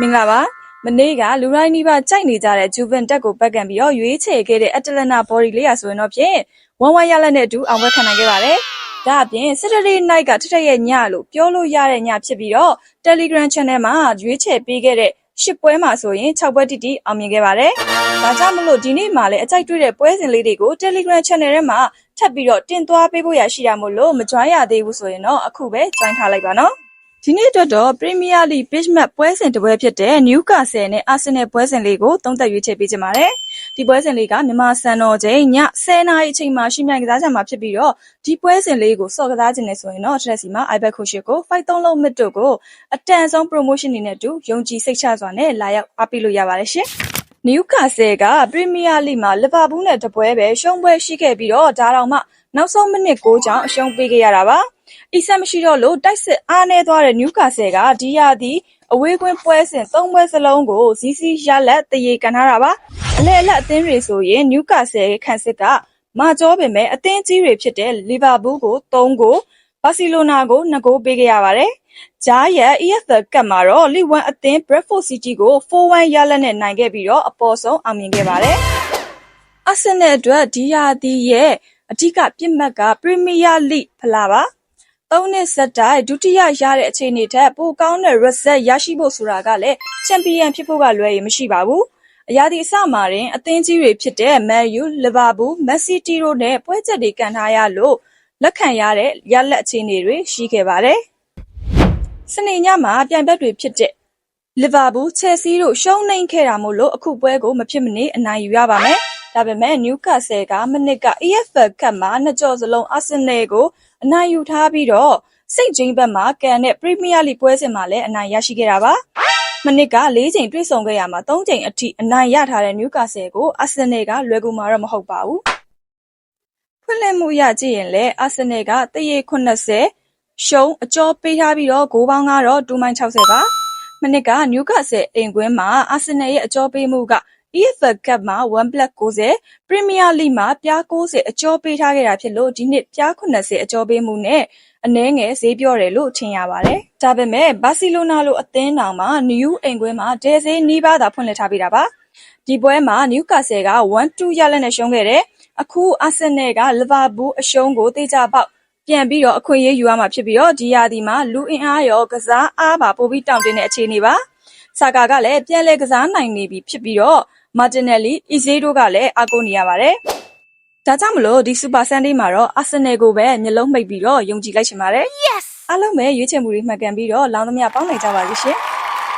မင်္ဂလာပါမနေ့ကလူရိုင်းနီးပါးကြိုက်နေကြတဲ့ဂျူဗန်တက်ကိုပတ်ကန်ပြီးတော့ရွေးချယ်ခဲ့တဲ့အက်တလနာဘော်ဒီလေးရဆိုရင်တော့ဖြင့်ဝမ်ဝမ်ရလက်နဲ့အတူအောင်ပွဲခံနိုင်ခဲ့ပါတယ်ဒါအပြင် Saturday night ကထထရဲ့ညလို့ပြောလို့ရတဲ့ညဖြစ်ပြီးတော့ Telegram Channel မှာရွေးချယ်ပေးခဲ့တဲ့ရှစ်ပွဲမှာဆိုရင်6ပွဲတိတိအောင်မြင်ခဲ့ပါတယ်။ဒါကြောင့်မလို့ဒီနေ့မှာလည်းအကြိုက်တွေ့တဲ့ပွဲစဉ်လေးတွေကို Telegram Channel ထဲမှာထပ်ပြီးတော့တင်သွားပေးဖို့ရရှိရမို့လို့မ join ရသေးဘူးဆိုရင်တော့အခုပဲ join ထားလိုက်ပါနော်။ ဒီနေ့အတွက်တော့ Premier League Pitch Match ပွဲစဉ်တစ်ပွဲဖြစ်တဲ့ Newcastle နဲ့ Arsenal ပွဲစဉ်လေးကိုသုံးသပ်ရွေးချယ်ပေးချင်ပါတယ်။ဒီပွဲစဉ်လေးကမြန်မာစံတော်ချိန်ည10:00နာရီအချိန်မှာရှိမြိုင်ကစားကြမှာဖြစ်ပြီးတော့ဒီပွဲစဉ်လေးကိုစော့ကစားခြင်းနဲ့ဆိုရင်တော့ Chelsea မှာ iBet Coach ကို fight 3လုံး mid တို့ကိုအတန်ဆုံး promotion တွေနဲ့အတူယုံကြည်စိတ်ချစွာနဲ့လာရောက်အားပေးလို့ရပါတယ်ရှင်။နယူကာဆယ်ကပရီးမီးယားလိမှာလီဗာပူးနဲ့တပွဲပဲရှုံးပွဲရှိခဲ့ပြီးတော့ဒါတောင်မှနောက်ဆုံးမိနစ်9ကြောင်အရှုံးပေးခဲ့ရတာပါ။ အီဆက်မရှိတော့လို့ တိုက်စစ်အားနည်းသွားတဲ့ နယူကာဆယ်က ဒီရာသီ အဝေးကွင်းပွဲစဉ် ၃ ပွဲစလုံးကို ဇီးစီးရလက်တရေကန်ထားတာပါ။အလဲအလတ်အသင်းတွေဆိုရင် နယူကာဆယ်ရဲ့ခံစစ်ကမကြောပင်မဲ့အသင်းကြီးတွေဖြစ်တဲ့ လီဗာပူးကို3ဂိုး ဘာစီလိုနာကို2ဂိုး ပေးခဲ့ရပါတယ်။ဂျားရဲ့ EFL ကပ်မှာတော့လီဝမ်အသင်း Bradford City ကို 4-1 ရလက်နဲ့ နိုင်ခဲ့ပြီးတော့အပေါ်ဆုံး အောင်မြင်ခဲ့ပါတယ်။အာဆင်နယ်အတွက် ဒီရာသီရဲ့ အဓိကပြစ်မှတ်က ပရီးမီးယားလိဖလားပါ။ သုံးနှစ်ဆက်တိုက် ဒုတိယရတဲ့အခြေအနေထက် ပိုကောင်းတဲ့ result ရရှိဖို့ဆိုတာကလည်း ချန်ပီယံဖြစ်ဖို့ကလွဲရင် မရှိပါဘူး။အရာဒီအစမှာတင် အသင်းကြီးတွေဖြစ်တဲ့ မန်ယူ၊လီဗာပူး၊မက်ဆီတီတို့နဲ့ ပွဲချက်တွေကန်ထားရလို့ လက်ခံရတဲ့ ရလဒ်အခြေအနေတွေ ရှိခဲ့ပါတယ်။စနေညမှာ ပြိုင်ဘက်တွေဖြစ်တဲ့ လီဗာပူး၊ချယ်ဆီတို့ ရှုံးနိမ့်ခဲ့တာမို့လို့ အခုပွဲကို မဖြစ်မနေ အနိုင်ယူရပါမယ်။ ဒါပေမဲ့နယူကာဆယ်ကမနှစ်က EFL ကပ်မှာနှစ်ကျော့စလုံးအာဆင်နယ်ကိုအနိုင်ယူထားပြီးတော့စိတ်ဂျိမ်းဘက်မှာကန်တဲ့ပရီးမီးယားလိပွဲစဉ်မှာလည်းအနိုင်ရရှိခဲ့တာပါ။မနှစ်က၄ချိန်တွေ့ဆုံခဲ့ရမှာ၃ချိန်အထိအနိုင်ရထားတဲ့နယူကာဆယ်ကိုအာဆင်နယ်ကလွယ်ကူမှာတော့မဟုတ်ပါဘူး။ဖွင့်လှစ်မှုအရကြည့်ရင်လည်းအာဆင်နယ်ကသရေ70ရှုံးအကျော်ပေးထားပြီးတော့ဂိုးပေါင်းကတော့2မိုင်60ပါ။မနှစ်ကနယူကာဆယ်အိမ်ကွင်းမှာအာဆင်နယ်ရဲ့အကျော်ပေးမှုက EFL ကပ်မှာ 1+90 ၊ပရီးမီးယားလိမှာပြား 90 အကျော်ပေးထားခဲ့တာဖြစ်လို့ ဒီနှစ်ပြား70အကျော်ပေးမှုနဲ့ အနည်းငယ်ဈေးပြောတယ်လို့ ထင်ရပါတယ်။ဒါပေမဲ့ ဘာစီလိုနာလို အသင်းတောင်မှ နယူးအိမ်ကွင်းမှာဒယ်ဈေးနီးပါးသာ ဖွင့်လှစ်ထားပေးတာပါ။ဒီပွဲမှာ နယူကာဆယ်က 1-2 ရလဒ်နဲ့ ရှုံးခဲ့တယ်။အခု အာဆင်နယ်က လီဗာပူးအရှုံးကို သေချာပေါက် ပြန်ပြီးတော့အခွင့်အရေးယူရမှာဖြစ်ပြီးတော့ဒီရာသီမှာ လူအင်အားရော ကစားအားပါ ပိုပြီးတောင့်တင်းတဲ့ အခြေအနေပါ။ဆာကာကလည်း ပြန်လည်ကစားနိုင်နေပြီဖြစ်ပြီးတော့ မာတင်နယ်လီ၊အီဇေးတို့ကလည်း အားကိုးနေရပါတယ်။ဒါကြောင့်မလို့ ဒီစူပါဆန်ဒေးမှာတော့ အာဆင်နယ်ကိုပဲ မျက်လုံးမှိတ်ပြီးတော့ ယုံကြည်လိုက်ချင်ပါတယ်။အားလုံးပဲ ရွေးချယ်မှုတွေ မှန်ကန်ပြီးတော့ လောင်းသမျှပေါင်းနိုင်ကြပါစေရှင်။